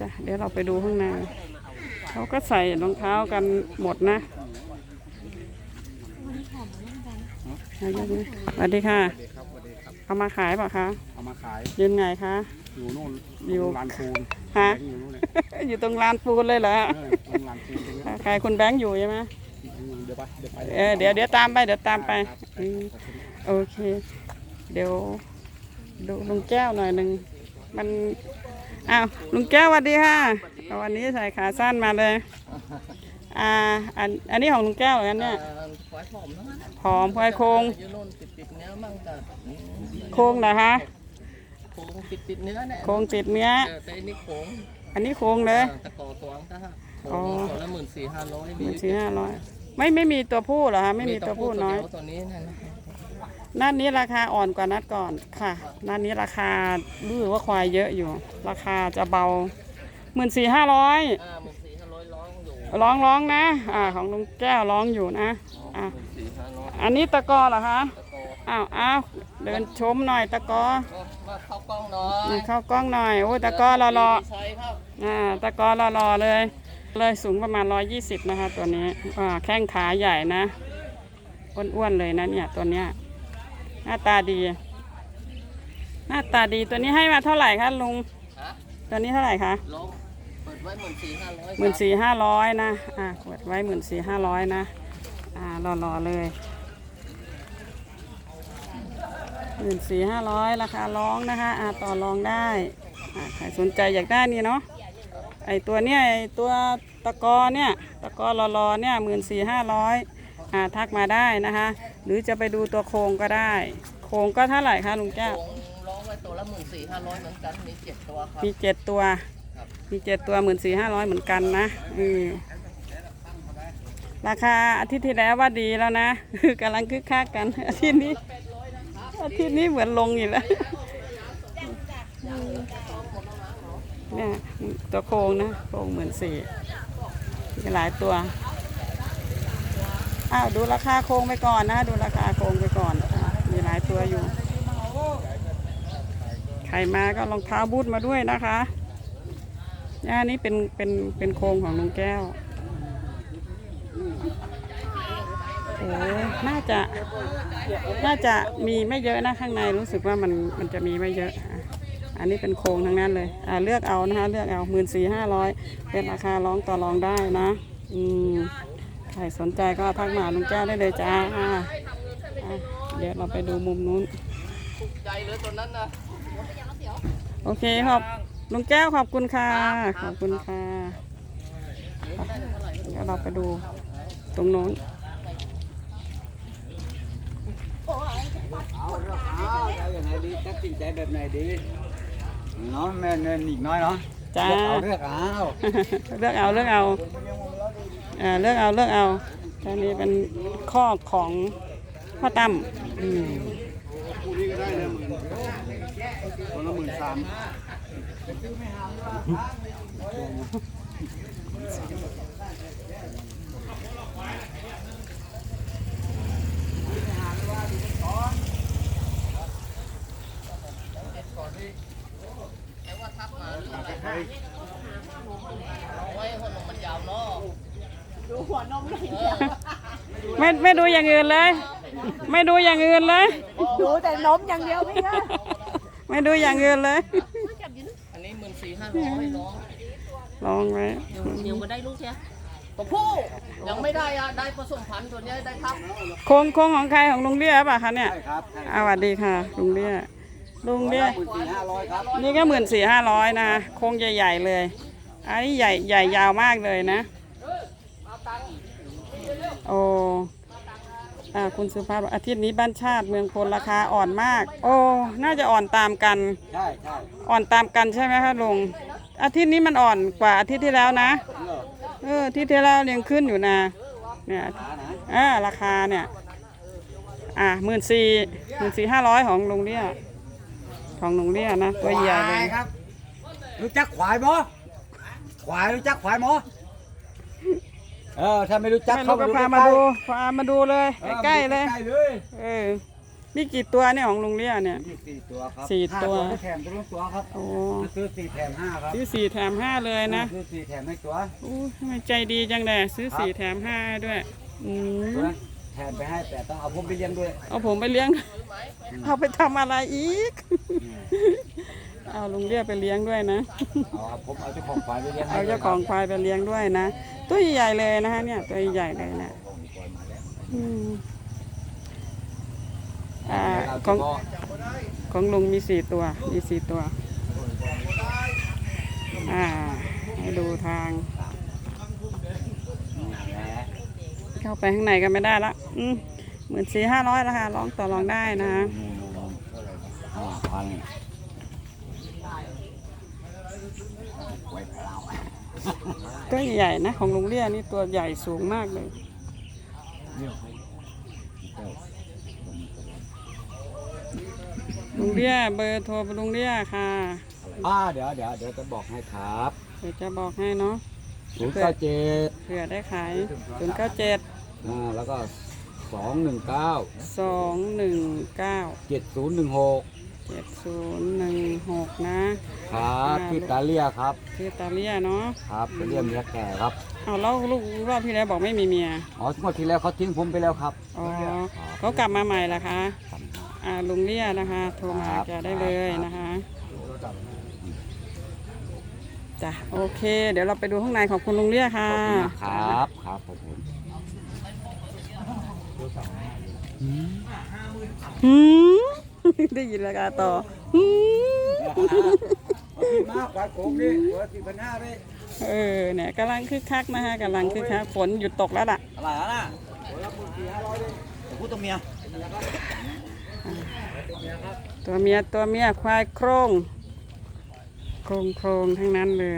จ้ะเดี๋ยวเราไปดูข้างในเขาก็ใส่รองเท้ากันหมดนะสวัสดีค่ะครับสวัสดีครับเอามาขายเปล่ะคะเอามาขายยืนไงคะ อยู่นู่นอยู่ลานปูนฮะ แบงค์อยู่นู่นเลยอยู่ตรงลานปูนเลยเหรอเออตรงลานปูนตรงนี้ใครคุณแบงค์อยู่ใช่ไหมเดี๋ยวไปเดี๋ยวไปเออเดี๋ยวเดี๋ยวตามไปเดี๋ยวตามไปครับอืมโอเค เดี๋ยวดูลุงแก้วหน่อยหนึ่งมัน อ้าวลุงแก้วสวัสดีค่ะเอาวันนี้ใส่ขาสั้นมาเลย อ่าอันอันนี้ของลุงแก้วเหรอกันเนี่ยควายผอมทั้งนั้นผอมควายโครงอยู่โน่นติดติดๆเนื้อมั่งแต่โครงเหรอคะโค้งติดติดๆเนื้อเนี่ยโครงติดเนื้อเออแต่อันนี้โค้งอันนี้โครงเลยออตะกอตัวถ้าโค้อ๋องตัวละหมื่นสี่ห้าร้อยหมื่นสี่ห้าร้อยไม่ไม่มีตัวผู้เหรอคะไม่มีตัวผู้น้อยตัวนี้นั่นนะ นัดนี้ราคาอ่อนกว่านัดก่อนค่ะนัดนี้ราคารู้สึกว่าควายเยอะอยู่ ราคาจะเบาหมื่นสี่ห้าร้อยอ่าหมื่นสี่ห้าร้อยร้องอยู่ร้องร้องนะ อ่า ของลุงแก้วร้องอยู่นะอ่าหมื่นสี่ห้าร้อยอันนี้ตะกอเหรอคะตะกออ้าวอ้าวเดินชมหน่อยตะกอก็มาเข้ากล้องหน่อยอืมเข้ากล้องหน่อยโอ้ยตะกอรอรอใช่ครับอ่าตะกอรอรอเลย เลยสูงประมาณร้อยยี่สิบนะคะตัวนี้อ่าแข้งขาใหญ่นะอ้วนๆเลยนะเนี่ยตัวเนี้ย หน้าตาดี หน้าตาดีตัวนี้ให้มาเท่าไหร่คะลุงฮะตัวนี้เท่าไหร่คะลงเปิดไว้หมื่นสี่ห้าร้อยหมื่นสี่ห้าร้อยนะอ่าเปิดไว้หมื่นสี่ห้าร้อยนะอ่ารอๆเลยหมื่นสี่ห้าร้อยราคาร้องนะคะอ่าต่อรองได้อ่าใครสนใจอยากได้นี่เนาะไอตัวเนี้ยไอตัวตะกอเนี่ยตะกอรอๆเนี่ยหมื่นสี่ห้าร้อยอ่าทักมาได้นะคะ หรือจะไปดูตัวโครงก็ได้ โครงก็เท่าไหร่คะลุงแก้วโค้งร้องไว้ตัวละหมื่นสี่ห้าร้อยเหมือนกันมีเจ็ดตัวครับมีเจ็ดตัวครับมีเจ็ดตัวหมื่นสี่ห้าร้อยเหมือนกันนะอืมราคาอาทิตย์ที่แล้วว่าดีแล้วนะกำลังคึกคักกันอาทิตย์นี้อาทิตย์นี้เหมือนลงอีกแล้วเนี่ยตัวโครงนะโครงหมื่นสี่มีหลายตัว อ้าวดูราคาโครงไปก่อนนะ ดูราคาโครงไปก่อนมีหลายตัวอยู่ ใครมาก็รองเท้าบูทมาด้วยนะคะย่านี้เป็นเป็นเป็นโครงของลุงแก้วโอ้น่าจะ น่าจะมีไม่เยอะนะข้างในรู้สึกว่ามันมันจะมีไม่เยอะอะอันนี้เป็นโครงทั้งนั้นเลยอ่าเลือกเอานะคะเลือกเอาหมื่นสี่ห้าร้อยเป็นราคาร้องต่อรองได้นะ อืม ใครสนใจก็ทักมาหาลุงแก้วได้เลยจ้าอะอะเดี๋ยวเราไปดูมุมนู้นถูกใจเลยตัวนั้นนะโอเคขอบลุงแก้วขอบคุณค่ะ ขอบคุณค่ะ เดี๋ยวเราไปดูตรงโน้นเอาเลือกเอาเอาอย่างไหนดีตัดสินใจแบบไหนดีเนาะแม่เนินอีกน้อยเนาะจ้าเลือกเอาเลือกเอาเลือกเอาเลื อ่าเลือกเอาเลือกเอาอันนี้เป็นข้อของพ่อตั้มอืมคู่นี้ก็ได้เลยหมื่นคนละหมื่นสามแต่ว่าทักมาเรื่ออะไรเอาไว้หัวนมมันยาวเนาะ ไม่ไม่ดูอย่างอื่นเลย ไม่ดูอย่างอื่นเลย ดูแต่นมอย่างเดียวไม่ใช่ไม่ดูอย่างอื่นเลย อันนี้หมื่นสี่ห้าร้อยร้องลองไว้เดี๋ยวเดี๋ยวก็ได้ลูกเชียตัวผู้ยังไม่ได้อะได้ผสมพันธุ์ตัวเนี้ยได้ทับโครงโครงของใครของลุงเลี้ยป่ะคะเนี่ยใช่ครับอ่าสวัสดีค่ะลุงเลี้ยลุงเลี้ย หมื่นสี่ห้าร้อยครับนี่ก็หมื่นสี่ห้าร้อยนะโครงใหญ่ ๆ เลย อันนี้ใหญ่ใหญ่ยาวมากเลยนะ โอ้อ่าคุณสุภาพบอกอาทิตย์นี้บ้านชาติเมืองพลราคาอ่อนมาก โอ้น่าจะอ่อนตามกัน ใช่ใช่อ่อนตามกันใช่ไหมคะลุงอาทิตย์นี้มันอ่อนกว่าอาทิตย์ที่แล้วนะ เลิกเอออาทิตย์ที่แล้วยังขึ้นอยู่นะเนี่ยหานะอ่าราคาเนี่ยอ่าหมื่นสี่หมื่นสี่ห้าร้อยของลุงเลี้ยของลุงเลี้ยนะตัวใหญ่เลยครับ รู้จักขวายมอควายรู้จักขวายมอ เออถ้าไม่รู้จักไม่เข้ารู้ก็ไปพามาดูพามาดูเลยออใกล้ๆเลย ใกล้ๆเลยเออ มีกี่ตัวเนี่ยของลุงเลี่ยเนี่ย มีสี่ตัวครับสี่ห้าตัวไม่แถมตัวละตัวครับโอ้ซื้อสี่แถมห้าครับซื้อสี่แถมห้าเลยนะซื้อสี่แถมให้ตัวอู้ทำไมใจดีจังเลยซื้อสี่แถมห้าด้วยอืมตัวนั้นแถมไปให้แต่ต้องเอาผมไปเลี้ยงด้วยเอาผมไปเลี้ยง เอาไปทำอะไรอีก เอาลุงเรียกไปเลี้ยงด้วยนะ เอาผมเอาเจ้าของควายไปเลี้ยงให้เอาเจ้าของควายไปเลี้ยงด้วยนะ ตัวใหญ่ๆเลยนะฮะเนี่ย ตัวใหญ่เลยนะอืมอ่าของของลุงมีสี่ตัว มีสี่ตัว อ่า ให้ดูทาง เข้าไปข้างในกันไม่ได้ละอืมหมื่นสี่ห้าร้อยละค่ะร้องต่อรองได้นะห้าพัน ไว้เปล่าตัวใหญ่นะ ของลุงเลี่ยนี่ตัวใหญ่สูงมากเลยลุงเลี่ยเบอร์โทรลุงเลี่ยค่ะอ่าเดี๋ยวเดี๋ยวเดี๋ยวจะบอกให้ครับเดี๋ยวจะบอกให้เนาะศูนย์เก้าเจ็ดเผื่อได้ขายศูนย์เก้าเจ็ดอ่าแล้วก็สองหนึ่งเก้าสองหนึ่งเก้าเจ็ดศูนย์หนึ่งหก เจ็ดศูนย์หนึ่งหกนะครับที่ตาเลียครับชื่อตาเลี่ยเนาะครับตาเลียเมียแก่ครับเอาแล้วลูกรอบที่แล้วบอกไม่มีเมียอ๋อเมื่อทีแล้วเขาทิ้งผมไปแล้วครับอ๋อเขากลับมาใหม่ละคะอ่าลุงเลี่ยนะคะโทรมาแกได้เลยนะคะจ้ะโอเค เดี๋ยวเราไปดูข้างในของคุณลุงเลี่ยค่ะขอบคุณนะครับครับผมหืม ได้ยินราคาต่อหืมมากกว่าผมนี่ตัวสี่พันห้าไปเออเนี่ยกำลังคึกคักนะคะกำลังคึกคักฝนหยุดตกแล้วล่ะอะไรอะน่ะพูดตัวเมียตัวเมียตัวเมียควายโครงโครงโครงทั้งนั้นเลย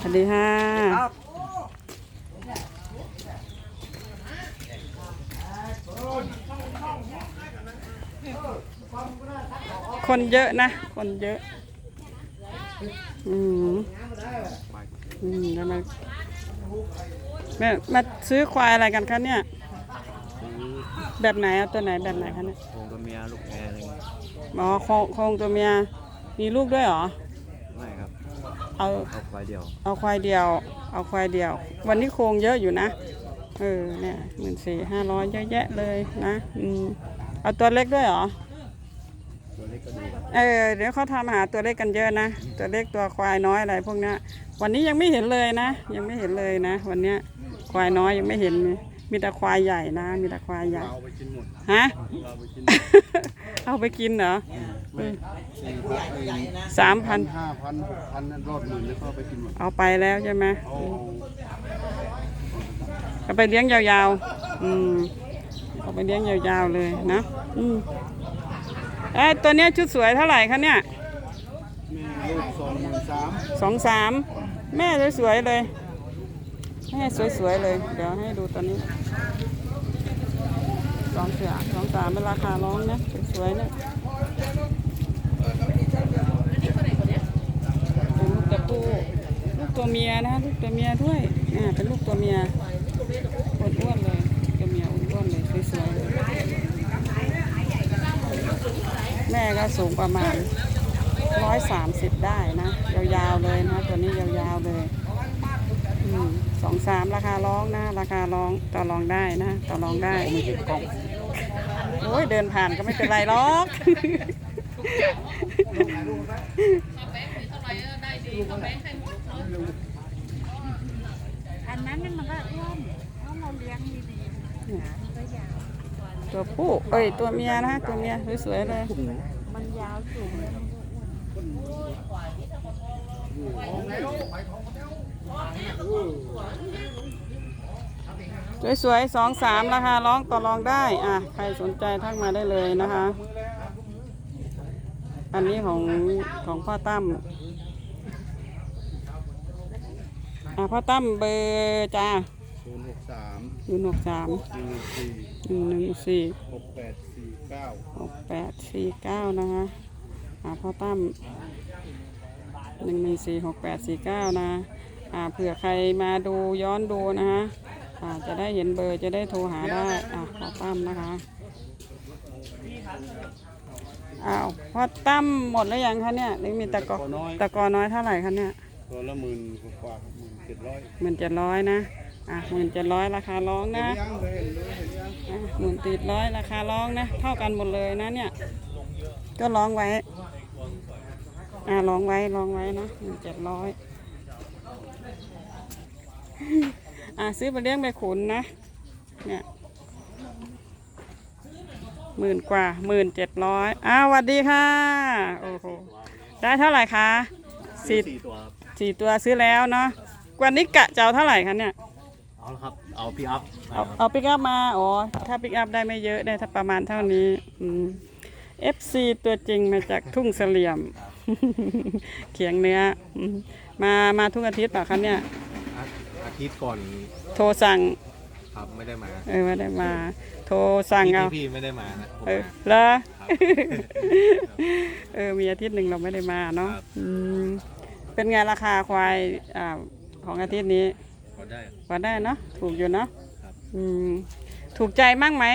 สวัสดีค่ะ ครับคนเยอะนะ คนเยอะ อืมอืมแล้วมาแม่มาซื้อควายอะไรกันคะเนี่ย แบบไหนเอาตัวไหนแบบไหนคะเนี่ยโคงตัวเมียลูกแพรอะไรเงี้ยอ๋อโครงโครงตัวเมีย มีลูกด้วยเหรอ ไม่ครับ เอาเอาควายเดียว เอาควายเดียว เอาควายเดียว วันนี้โครงเยอะอยู่นะ เออเนี่ยหมื่นสี่ห้าร้อยเยอะแยะเลยนะ อืม เอาตัวเล็กด้วยเหรอ ตัวเล็กก็ดีเออเดี๋ยวเขาทำหาตัวเล็กกันเยอะนะตัวเล็กตัวควายน้อยอะไรพวกเนี้ยวันนี้ยังไม่เห็นเลยนะ ยังไม่เห็นเลยนะ วันเนี้ยควายน้อยยังไม่เห็นเลยมีแต่ควายใหญ่นะ มีแต่ควายใหญ่เอาไปกินหมดฮะ เราไปกินเอาไปกินเหรอไม่สี่พันเองสามพันห้าพันหกพันนั่นรอดหมื่นแล้วก็เอาไปกินหมดเอาไปแล้วใช่ไหมเอาเอาไปเลี้ยงยาวๆ อืมเอาไปเลี้ยงยาวๆเลยนะอืม เอ้ยตัวเนี้ยชุดสวยเท่าไหร่คะเนี่ยแม่ลูกสองหมื่นสามสองสามแม่สวยๆเลยแม่สวยๆเลย เดี๋ยวให้ดูตัวนี้สองเสือสองสามเป็นราคาร้องนะสวยๆนะเป็นลูกตะปูลูกตัวเมียนะลูกตัวเมียด้วยอ่าเป็นลูกตัวเมียอ้วนๆเลยตัวเมียอ้วนๆเลยสวยๆเลย แม่ก็สูงประมาณร้อยสามสิบได้นะยาวๆเลยนะตัวนี้ยาวๆเลยอืมสองสามราคาร้องนะ ราคาร้องต่อรองได้นะต่อรองได้ไม่ติดกล้องโอ้ยเดินผ่านก็ไม่เป็นไรหรอกอันนั้นมันก็อ้วนเพราะเราเลี้ยงดีๆนะมันก็ยาว ตัวผู้เอ้ยตัวเมียนะตัวเมียสวยๆเลย มันยาวสูงแล้วมันก็อ้วนสวยๆสองสามราคาร้องต่อรองได้ อะ ใครสนใจทักมาได้เลยนะคะ อันนี้ของของพ่อตั้มอะพ่อตั้มเบอร์จ้าศูนย์หกสามศูนย์หกสาม หนึ่งสี่หนึ่งหนึ่งสี่หกแปดสี่เก้าหกแปดสี่เก้านะคะอ่าพ่อตั้มหนึ่งหนึ่งสี่หกแปดสี่เก้านะอ่าเผื่อใครมาดูย้อนดูนะคะอ่าจะได้เห็นเบอร์จะได้โทรหาได้อ่าพ่อตั้มนะคะอ้าวพอตั้มหมดแล้วยังคะเนี่ยหรือมีตะกอตะกอน้อยเท่าไหร่คะเนี่ยตัวละหมื่นกว่าหมื่นเจ็ดร้อยหมื่นเจ็ดร้อยนะ อะหมื่นเจ็ดร้อยราคาร้องนะยังเลยเห็นเลยเห็นยังอะหมื่นติดร้อยราคาร้องนะ เท่ากันหมดเลยนะเนี่ย ก็ร้องไว้ อ่าร้องไว้ร้องไว้นะหนึ่งเจ็ดร้อยอ่าซื้อไปเลี้ยงไปขุนนะ เนี่ยหมื่นกว่าหมื่นเจ็ดร้อยอ้าวสวัสดีค่ะ โอ้โห ได้เท่าไหร่คะสี่สี่ตัวครับสี่ตัวซื้อแล้วเนาะวันนี้กะจะเอาเท่าไหร่คะเนี่ย เอาละครับ เอาพี่อัพเอาเอาปิกอัพมา อ๋อ ถ้าปิกอัพได้ไม่เยอะได้ถ้าประมาณเท่านี้อืม FC ตัวจริงมาจากทุ่งเสลี่ยม เขียงเนื้ออืมมามาทุกอาทิตย์เปล่ะคะเนี่ย อาทิตย์ก่อนโทรสั่ง ครับไม่ได้มาเออไม่ได้มา โทรสั่งพี่เอาพี่ไม่ได้มานะผมเออมาเหรอครับ เออ มีอาทิตย์หนึ่งเราไม่ได้มาเนาะครับ อืมเป็นไงราคาควายอ่าของอาทิตย์นี้พอ ได้ พอได้เนาะถูกอยู่เนาะครับ อืมถูกใจมั่งไหม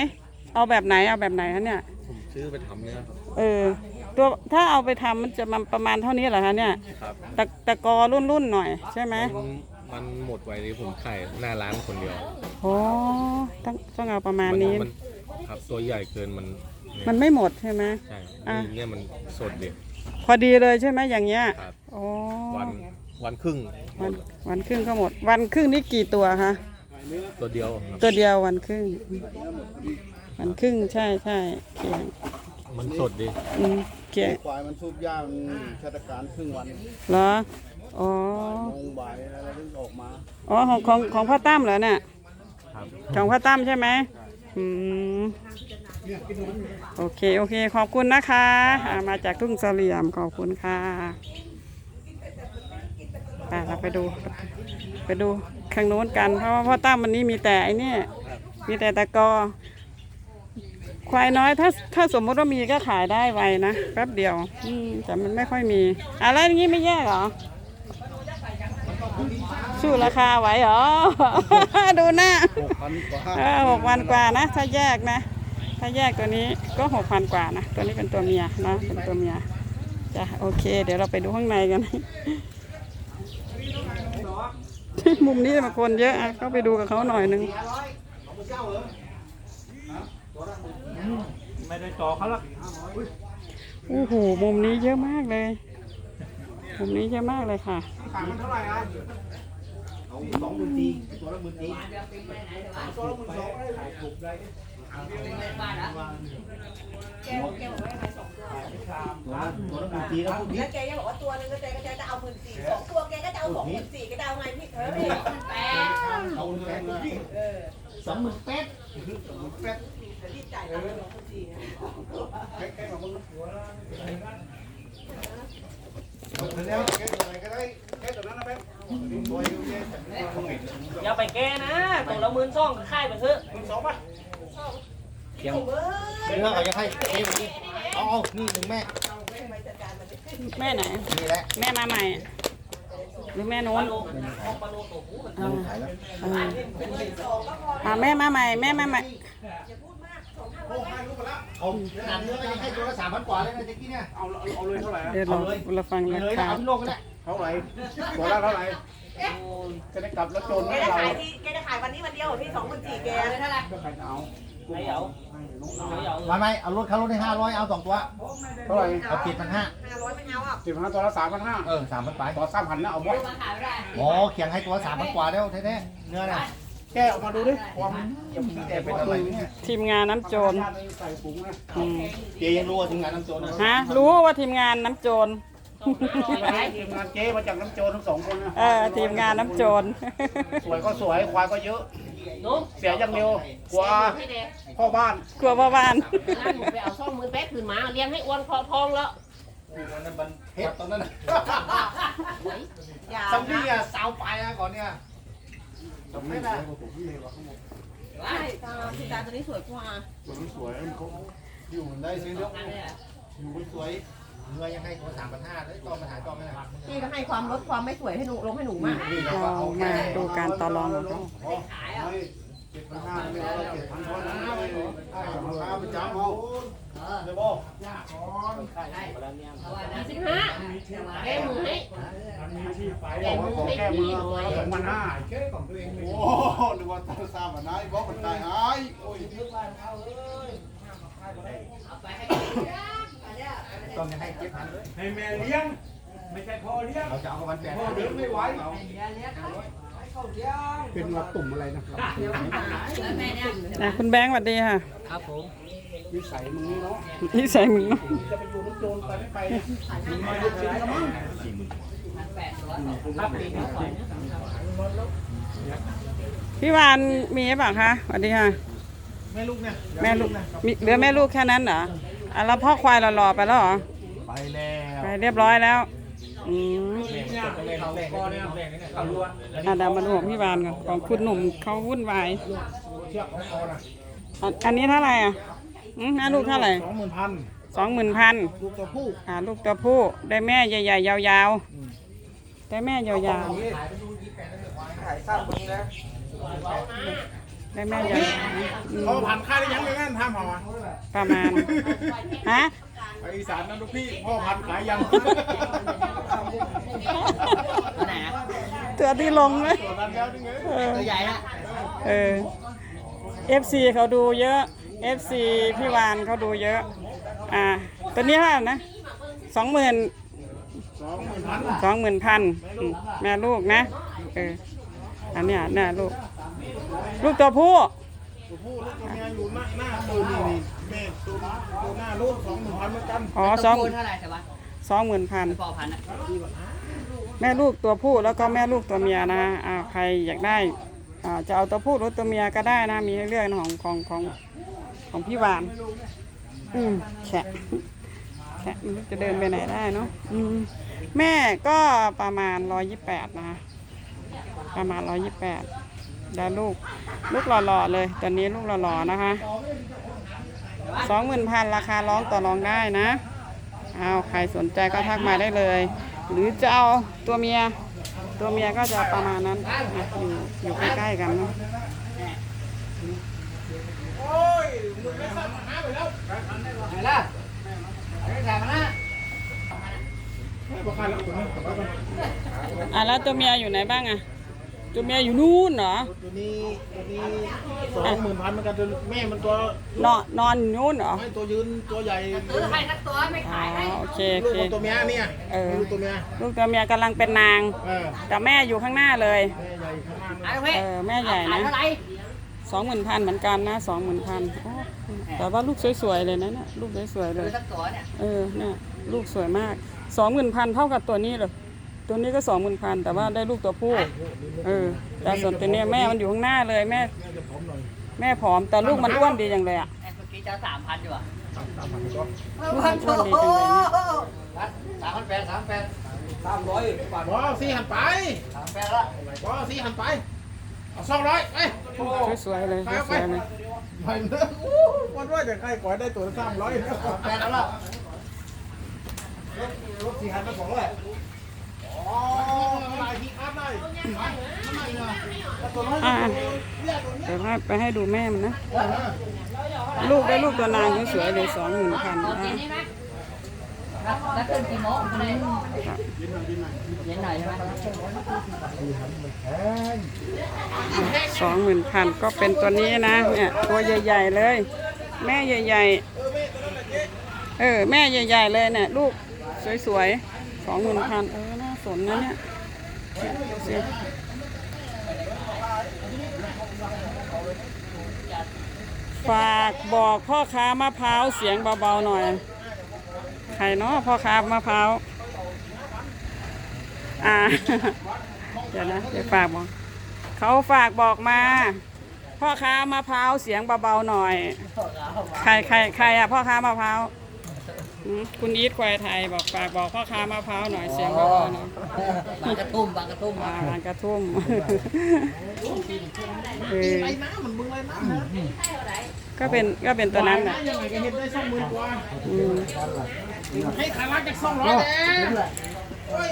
เอาแบบไหนเอาแบบไหนคะเนี่ย ผมซื้อไปทำเนี่ยครับเออตัวถ้าเอาไปทำมันจะมาประมาณเท่านี้เหรอคะเนี่ยครับตะตะกอรุ่นรุ่นๆหน่อยใช่ไหมมันมันหมดไวเลยผมขายหน้าร้านคนเดียวโอ้ต้องต้องเอาประมาณนี้ มันครับตัวใหญ่เกินมันเยมันไม่หมดใช่ไหม ใช่อะ นี่เนี่ยมันสดเด็ด พอดีเลยใช่ไหมอย่างเงี้ยครับโอ้วัน วันครึ่งหมวันดวันครึ่งก็หมด วันครึ่งนี่กี่ตัวคะตัวเดียวครับตัวเดียววันครึ่ง วันครึ่งใช่ใช่เขียงมันสดดีอืมเขียงควายมันสูบยามันชาตการครึ่งวันเหรออ๋อโมงบ่ายอะไรถึงออกมาอ๋อของของของพ่อตั้มเหรอเนี่ยครับของพ่อตั้มใช่ไหมอืมโอเคโอเคขอบคุณนะคะอ่ามาจากทุ่งเสลี่ยมขอบคุณค่ะ ไปเราไปดู ไปดูข้างโน้นกัน เพราะว่าพ่อตั้มวันนี้มีแต่ไอ้นี่มีแต่ตะกอ ควายน้อยถ้าถ้าสมมติว่ามีก็ขายได้ไวนะแป๊บเดียวอืมแต่มันไม่ค่อยมี อะไรอย่างนี้ไม่แย่เหรอ สู้ราคาไหวเหรอ ดูหน้าหกพันกว่าเออหกพันกว่านะ ถ้าแยกนะ ถ้าแยกตัวนี้ก็หกพันกว่านะ ตัวนี้เป็นตัวเมียนะเป็นตัวเมียจ้ะโอเค เดี๋ยวเราไปดูข้างในกัน มุมนี้มาคนเยอะอะเข้าไปดูกับเขาหน่อยหนึงไม่ได้ต่อเขาละโอ้โหมุมนี้เยอะมากเลยมุมนี้เยอะมากเลยค่ะขายมันเท่าไหร่อะเอาสองหมื่นสี่ตัวละหมื่นสี่ตัวละหมื่นสองได้ขายถูกได้ตัวละตัวละหมื่นสี่แล้วพวกนี้แล้วแกยังบอกว่าตัวนึงก็แกก็จะเอาหมื่นสี่สอง ตัวแกก็จะเอาสองหมื่นสี่ก็จะเอาไงพี่เออพี่แปดเอาเงินแปดเลยสองหมื่นแปดสองหมื่นแปดรีบจ่ายตังค์สองหมื่นสี่ใกล้ๆมาคนละตัวละเอาไปแล้วแก้ตัวไหนก็ได้แก้ตัวนั้นนะแป๊บตัวอยู่เนี่ยคนไหนอย่าไปแก้นะตัวละหมื่นสองค่ายไปเถอะหมื่นสองป่ะเอ้ยเรื่องอะไรจะให้เอ้ยเอาเอานี่หนึ่งแม่ แม่ไหน นี่แหละ แม่มาใหม่ หรือแม่โน้นปลาโลตัวผู้อ่าอ่าอ่าแม่มาใหม่แม่มาใหม่เอาขนาดเนื้อก็ยังให้ตัวละสามพันกว่าเลยนะเจ๊กี้เนี่ยเอาเอาเลยเท่าไหร่เดี๋ยวเราเราฟังเลรายนะคาเอาที่โลกก็ได้เท่าไหร่ตัวละเท่าไหร่จะได้กลับแล้วโจรแกไม่จะเราขายที่แกจะขายวันนี้วันเดียวพี่สองหมื่นสี่แกเลยเท่าไหร่ใครจะเอา ไม่เอาไม่เอาไม่ไม่เอารถเขารถให้ห้าร้อยเอาสองตัว เท่าไหร่เอาเจ็ดพันห้าห้าร้อยไม่เอาอะสิบห้าตัวละสามพันห้าเออสามพันปลายต่อสามพันนะเอาหมดอ๋อเขียงให้ตัวสามพันกว่าแล้วแท้ๆเนื้อน่ะแกะออกมาดูดิความแกะเป็เป็นนอะอะไรไรเนี่ยทีมงานน้ำโจรใส่ถุงนะอืมเจยังรู้ว่าถึงงานน้ำโจรนะฮะรู้ว่าทีมงานน้ำโจรทีมงานเจ๊มาจากน้ำโจรทั้งสองคนนะเออทีมงานน้ำโจรสวยก็สวยควายก็เยอะนุ๊ก เสียอย่างเดียวกว่าพี่เด็กพ่อบ้านกลัวพ่อบ้านร้านหนูไปเอาซ่องมือแป๊กคืนมาเลี้ยงให้อ้วนคอทองแล้ววันนั้นมันเฮ็ดตอนนั้นน่ะอย่าซัมบี้อะสาวไปนะก่อนเนี่ยจบไม่ได้ใช่ตาพี่ตาตัวนี้สวยกว่าสวยมันเขาอยู่มันได้ซื้อเนื้ออยู่มันสวย เนื้อยังให้ตัวสามพันห้าแล้วต่อมาหายต่อไม่ได้พี่ก็ให้ความลดความไม่สวยให้หนูลงให้หนูมากเรามาดูการต่อรองของเขาพอเจ็ดพันห้าไม่เอาเจ็ดพันพอนะไม่ได้ราคาประจำเอาเดี๋ยวบอกสิบห้าแก้มือให้บอกว่าขอแก้มือสองพันห้าโอ้โหนึกว่าตั้งสามพันห้าบอกมันตายหายโอ้ย ต้องให้เจ็ดพันเลยให้แม่เลี้ยง ไม่ใช่พ่อเลี้ยงเราจะเอาวันแปดพ่อเดินไม่ไหวเป็นวัดตุ่มอะไรนะครับนะคุณแบงค์สวัสดีค่ะ ครับผมวิสัยมึงนี่เนาะนิสัยมึงเนาะจะไปอยู่ลูกโจรไปไม่ไปมึงมายุบสิงก็มั้งพี่วานมีหรือเปล่าคะสวัสดีค่ะ แม่ลูกเนี่ยแม่ลูกมีเหลือแม่ลูกแค่นั้นเหรอ อะแล้วพ่อควายหล่อๆไปแล้วเหรอไปแล้วไปเรียบร้อยแล้วอืมเขาแรงคอเนี่ยแรงเนี่ยเขาล้วนอะเดามาดูของพี่วานก่อนของคุณหนุ่มเขาวุ่นวายเชือกของคอนะอันอันนี้เท่าไหร่อะอืมแม่ลูกเท่าไหร่สองหมื่นพันสองหมื่นพันลูกตัวผู้อ่าลูกตัวผู้ได้แม่ใหญ่ๆยาวๆได้แม่ยาวๆ ได้แม่ยาวๆอืมเขาผ่านค่าได้ยังไงงั้นทำเอาอะประมาณฮะไปอีสานนั่นลูกพี่พ่อพันขายยังไหนอะตัวที่ลงเลยตัวนั้นแล้วนี่ไงเออตัวใหญ่ละเออ FC เขาดูเยอะ FC พี่วานเขาดูเยอะ อ่าตัวนี้เท่าไหร่นะสองหมื่นสองหมื่นพันสองหมื่นพันแม่ลูกนะเอออันเนี้ยเนี่ยลูก ลูกตัวผู้ตัวผู้ลูกตัวเมียอยู่หน้าหน้าตัวนี่นี่แม่ตัวตัวหน้าลูกสองหมื่นพันเหมือนกันอ๋อสองตัวเท่าไหร่แต่ว่าสองหมื่นพันพ่อพันธุ์อะแม่ลูกตัวผู้แล้วก็แม่ลูกตัวเมียนะอ่าใครอยากได้อ่าจะเอาตัวผู้หรือตัวเมียก็ได้นะ มีให้เลือกของของของของพี่วาน อืมแฉะแฉะไม่รู้จะเดินไปไหนได้เนาะอืมแม่ก็ประมาณร้อยยี่แปดนะคะประมาณร้อยยี่แปด แล้วลูกลูกหล่อๆเลยตอนนี้ลูกหล่อๆนะคะสองหมื่นพันราคาร้องต่อรองได้นะเอาใครสนใจก็ทักมาได้เลย หรือจะเอาตัวเมีย ตัวเมียก็จะประมาณนั้นอยู่อยู่ใกล้ๆกันเนาะไหนล่ะไหนถ่ายมาละราคาแล้วตัวนี้อะแล้วตัวเมียอยู่ไหนบ้างอะ ตัวเมียอยู่นู่นเหรอตัวนี้ตัวนี้สองหมื่นพันเหมือนกันตัวแม่มันตัวนอนนอนอยู่นู่นเหรอไม่ตัวยืนตัวใหญ่ซื้อให้สักตัวไม่อ๋อขายให้โอเคโอลูกเคของตัวเมียเนี่ยเออ ลูกตัวเมียลูกตัวเมียกำลังเป็นนาง เออแต่แม่อยู่ข้างหน้าเลย แม่ใหญ่ข้างล่างไอ้เว้ยเออแม่ใหญ่ขายนะเท่าไหร่สองหมื่นพันเหมือนกันนะสองหมื่นพันแต่ว่าลูกสวยๆเลยนะเนี่ยลูกสวยๆเลซื้อย สักตัวเนี่ยเออเนี่ยลูกสวยมากสองหมื่นพันเท่ากับตัวนี้เลย ตัวนี้ก็สองหมื่นพันแต่ว่าได้ลูกตัวผู้ เออ แต่ส่วนตัวเนี้ยแม่มันอยู่ข้างหน้าเลยแม่ แม่ผอมแต่ลูกมันอ้วนดีจังเลยอะไอ้เมื่อกี้จะสามพันอยู่อะลูกมันอ้วนดีจังเลยนะสามพันแปดสามแปดสามร้อยบาทบอสี่หันไปสามแปดละบอสี่หันไปเอาสองร้อยไปสวยๆเลยสวยๆเลยไปเนื้ออู้วันว่าจะใครก่อยได้ตัวสามร้อยสามแปดแล้วละรถสี่หันไปสองร้อย อ๋อลายที่อัพไปทำไมเนาเดี๋ยวให้ไปให้ดูแม่มันนะ ลูกได้ลูกตัวนางสวยๆเลยสองหมื่นพันอะแล้วขึ้นกี่โมงเลยเย็นหน่อยใช่ไหมสองหมื่นพันก็เป็นตัวนี้นะเนี่ยตัวใหญ่ ๆเลย แม่ใหญ่ๆเออแม่ใหญ่ ๆเลยเนี่ยลูกสวยๆสองหมื่นพันเออ นนะเนี่ยเนี่ยฝากบอกพ่อค้ามะพร้าวเสียงเบาๆหน่อย ใครเนาะพ่อค้ามะพร้าว อ่า เดี๋ยวนะเดี๋ยวฝากบอก เขาฝากบอกมา พ่อค้ามะพร้าวเสียงเบาๆหน่อย ใครใครใครอะพ่อค้ามะพร้าว หืมคุณอีทควายไทยบอกฝากบอกพ่อค้ามะพร้าวหน่อยเสียงเบาๆหน่อยบางกระทุ่มบางกระทุ่มอ่าร้านกระทุ่มเออไอ้น้ำมันมึงเลยน้ำนะก็เป็นก็เป็นตัวนั้นแหละยังไงก็เห็นได้สองหมื่นกว่าอืมให้ขาลักจากสองร้อยแน่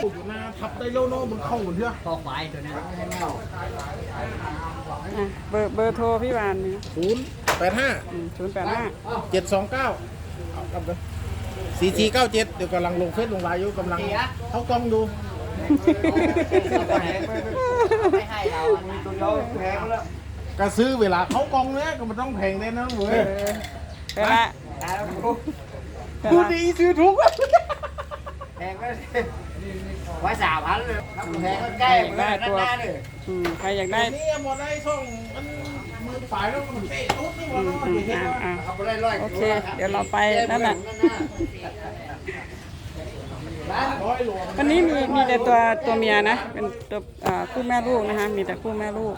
อยู่หน้าทับได้โลโน่มันเข้าหมดเถอะพอควายตัวนี้อะเบอร์เบอร์โทรพี่วานนี่ศูนย์แปดห้าศูนย์แปดห้าเจ็ดสองเก้าเอากลับเลย สี่สี่เก้าเจ็ดเดี๋ยวกำลังลงเฟซลงไลน์อยู่กำลังเข้ากล้องดู ไม่ให้เราตัวเดียวแพงแล้วก็ซื้อเวลาเข้ากล้องเนี่ยก็มันต้องแพงแน่นะเว้ยเวลาพูดดีซื้อถูกแพงก็ ไว้สามพันเลยแพงก็ใกล้เหมือนกันหน้าเลยอืมใครอยากได้นี่หมดได้ช่องมันมือฝ่ายแล้วมันเตะตุ๊ดนี่หมดแล้วอืมเห็นอะไหมอะเอาไปได้ร้อยโอเค เดี๋ยวเราไปนั่นแหละวันนี้มีมีแต่ตัวตัวเมียนะ เป็นตัวคู่แม่ลูกนะคะ มีแต่คู่แม่ลูก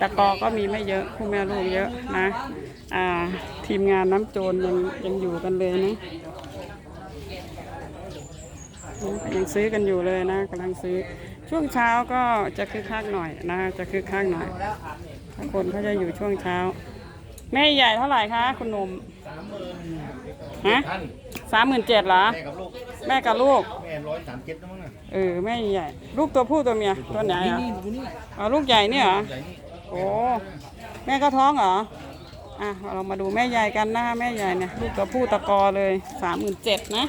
ตะกอก็มีไม่เยอะคู่แม่ลูกเยอะนะ อ่า ทีมงานน้ำโจรยังยังอยู่กันเลยนะ ยังซื้อกันอยู่เลยนะกำลังซื้อ ช่วงเช้าก็จะคึกคักหน่อยนะ จะคึกคักหน่อยถ้าคนเขาจะอยู่ช่วงเช้า แม่ใหญ่เท่าไหร่คะคุณหนุ่มฮะสามหมื่นเจ็ดเหรอ แม่กับลูก แม่กับลูกแม่ร้อยสามเจ็ดนะมั้งน่ะเออแม่ใหญ่ ลูกตัวผู้ตัวเมียตัวไหนอะอ๋อลูกใหญ่เนี่ยเหรอใหญ่นี่โอ้แม่ก็ท้องเหรออะเรามาดูแม่ใหญ่กันนะแม่ใหญ่เนี่ยลูกตัวผู้ตะกอเลยสามหมื่นเจ็ดนะ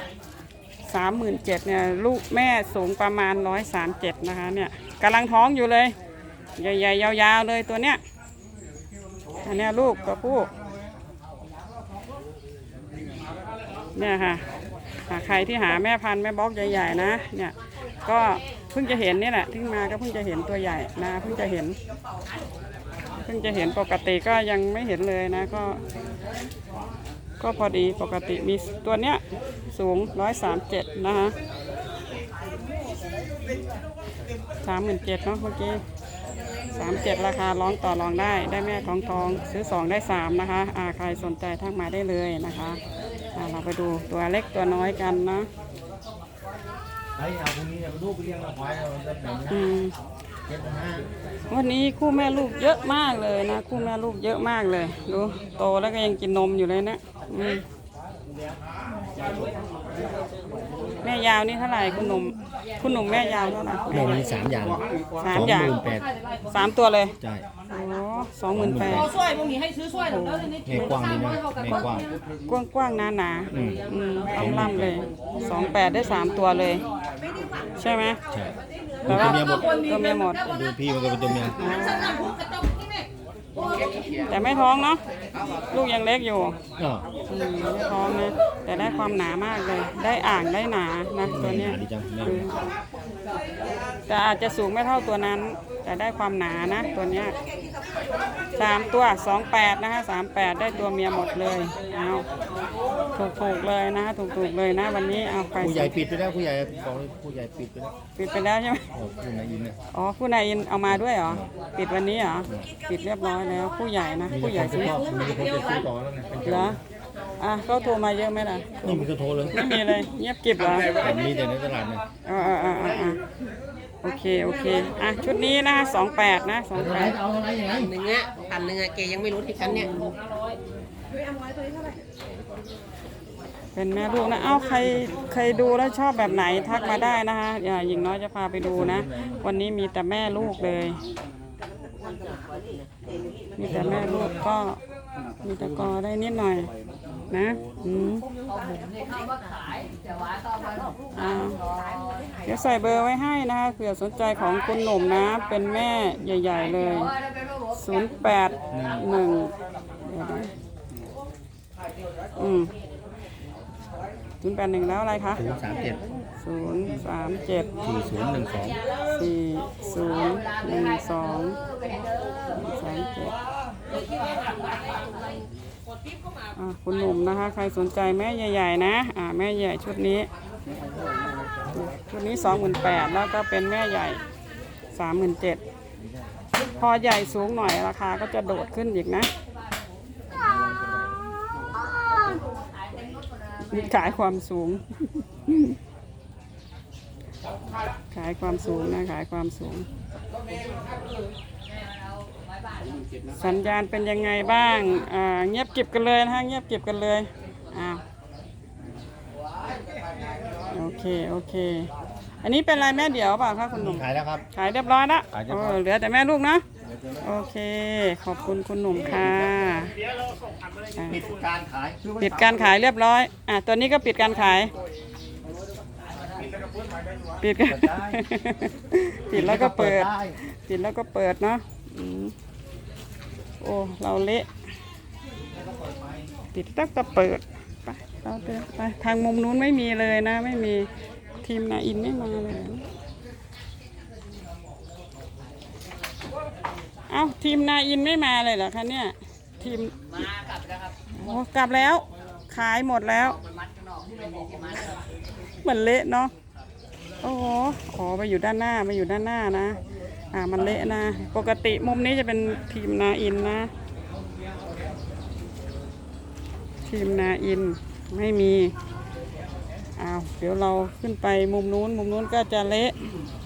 สามหมื่นเจ็ดเนี่ยลูกแม่สูงประมาณร้อยสามเจ็ดนะคะเนี่ยกำลังท้องอยู่เลย ใหญ่ ๆ ยาว ๆ เลยตัวเนี้ยอันเนี้ยลูกตัวผู้เนี่ยค่ะใครที่หาแม่พันธุ์แม่บล็อกใหญ่ๆนะเนี่ยก็เพิ่งจะเห็นนี่แหละที่งมาก็เพิ่งจะเห็นตัวใหญ่นะเพิ่งจะเห็น เพิ่งจะเห็นปกติก็ยังไม่เห็นเลยนะก็ ก็พอดีปกติมีตัวเนี้ยสูงร้อยสามเจ็ดนะคะสามหมื่นเจ็ดเนาะเมื่อกี้สามเจ็ดราคาร้องต่อรองได้ได้แม่ของทองซื้อสองได้สามนะคะอ่าใครสนใจทักมาได้เลยนะคะอ่าเราไปดูตัวเล็กตัวน้อยกันนะไอ้เอาพวกนี้เอาลูกไปเลี้ยงเอาควายเอาแบบไหนนะอืมเจ็ดห้าวันนี้คู่แม่ลูกเยอะมากเลยนะ คู่แม่ลูกเยอะมากเลยดูโตแล้วก็ยังกินนมอยู่เลยนะอืม แม่ยาวนี่เท่าไหร่คุณหนุ่ม คุณหนุ่มแม่ยาวเท่าไหร่แม่มีสามอย่างสามอย่างแปดสามตัวเลยใช่โอ้สองหมื่นแปดช่วยพวกนี้ให้ซื้อช่วยหนูเด้อนี่แม่กว้างดีนะแม่กว้างกว้างกว้างๆหนาหนาๆอืมล่ำล่ำๆเลยสองแปดได้สามตัวเลย ใช่ไหมใช่แต่ว่าตัวเมียหมดดูพี่มันก็เป็นตัวเมีย แต่ไม่ท้องเนาะลูกยังเล็กอยู่อ๋ออืมไม่ท้องนะแต่ได้ความหนามากเลย ได้อ่างได้หนานะตัวเนี้ยดีจังแม่คือแต่อาจจะสูงไม่เท่าตัวนั้น แต่ได้ความหนานะตัวเนี้ยสามตัวสองแปดนะคะสามแปดได้ตัวเมียหมดเลยเอา ถูกถูกๆเลยนะถูกถูกๆเลยนะ วันนี้เอาไปผู้ใหญ่ปิดไปแล้วผู้ใหญ่บอกเลยผู้ใหญ่ปิดไปแล้วปิดไปแล้วใช่ไหมโอ้ผู้ใหญ่ยินเนี่ยอ๋อผู้นายอินเอามาด้วยเหรอปิดวันนี้เหรอปิดเรียบร้อยแล้วผู้ใหญ่นะมีผู้ใหญ่แต่ซื้อคนชอบมีแต่คนจะซื้อต่อแล้วไงเป็นเหรออะเขาโทรมาเยอะไหมล่ะนี่มันก็โทรเลยไม่มีเลยเงียบกริบเหรอมีแต่ในตลาดเนี่ยอ่าอ่าอ่าอ่าอ่าโอเค โอเค อะ ชุดนี้นะสองแปดนะสองแปดเอาอะไรอย่างไรหนึ่งอะพันหนึ่งอะเกยังไม่รู้ที่ฉันเนี่ย เป็นแม่ลูกนะ เอ้าใครใครดูแล้วชอบแบบไหนทักมาได้นะคะอย่าหญิงน้อยจะพาไปดูนะ วันนี้มีแต่แม่ลูกเลย มีแต่แม่ลูกก็มีตะกอได้นิดหน่อย นะอืมอ่าเดี๋ยวใส่เบอร์ไว้ให้นะคะเผื่อสนใจของคุณหนุ่มนะ เป็นแม่ใหญ่ ๆ เลยศูนย์แปดหนึ่งอืม ศูนย์แปดหนึ่งแล้วอะไรคะศูนย์สามเจ็ดศูนย์สามเจ็ดสี่ศูนย์หนึ่งสองสี่ศูนย์หนึ่งสองสามเจ็ดอ่าคุณหนุ่มนะคะ ใครสนใจแม่ใหญ่ ๆ นะ อ่าแม่ใหญ่ชุดนี้ ชุดนี้สองหมื่นแปดแล้วก็เป็นแม่ใหญ่สามหมื่นเจ็ดพอใหญ่สูงหน่อยราคาก็จะโดดขึ้นอีกนะ มีขายความสูง ขายความสูงนะขายความสูง สัญญาณเป็นยังไงบ้างอ่าเงียบเก็บกันเลยนะฮะเงียบเก็บกันเลยอ้าวโอเคโอเค อันนี้เป็นลายแม่เดี่ยวเปล่าคะคุณหนุ่มขายแล้วครับ ขายเรียบร้อยละขายเรียบเอร้อยอเหลือแต่แม่ลูกเนาะ โอเค ขอบคุณคุณหนุ่มค่ะอะปิดการขายปิดการขายเรียบร้อย อะตัวนี้ก็ปิดการขาย ปิดกันปิดแล้วก็เปิดปิดแล้วก็เปิดเนาะอืมโอ้ เราเละปิดแล้วก็เปิด ไป เราเดินไป ทางมุมนู้นไม่มีเลยนะ ไม่มีทีมนาอินไม่มาเลย เอ้าทีมนาอินไม่มาเลยเหรอคะเนี่ยทีมมากลับแล้วครับโอ้กลับแล้ว ขายหมดแล้ว มันมัดข้างนอกที่ไม่มีที่มัดครับเหมือนเละเนาะโอ้โหขอไปอยู่ด้านหน้าไปอยู่ด้านหน้านะ อ่ามันเละนะ ปกติมุมนี้จะเป็นทีมนาอินนะ ทีมนาอินไม่มีอ้าวเดี๋ยวเราขึ้นไปมุมนู้น มุมนู้นก็จะเละม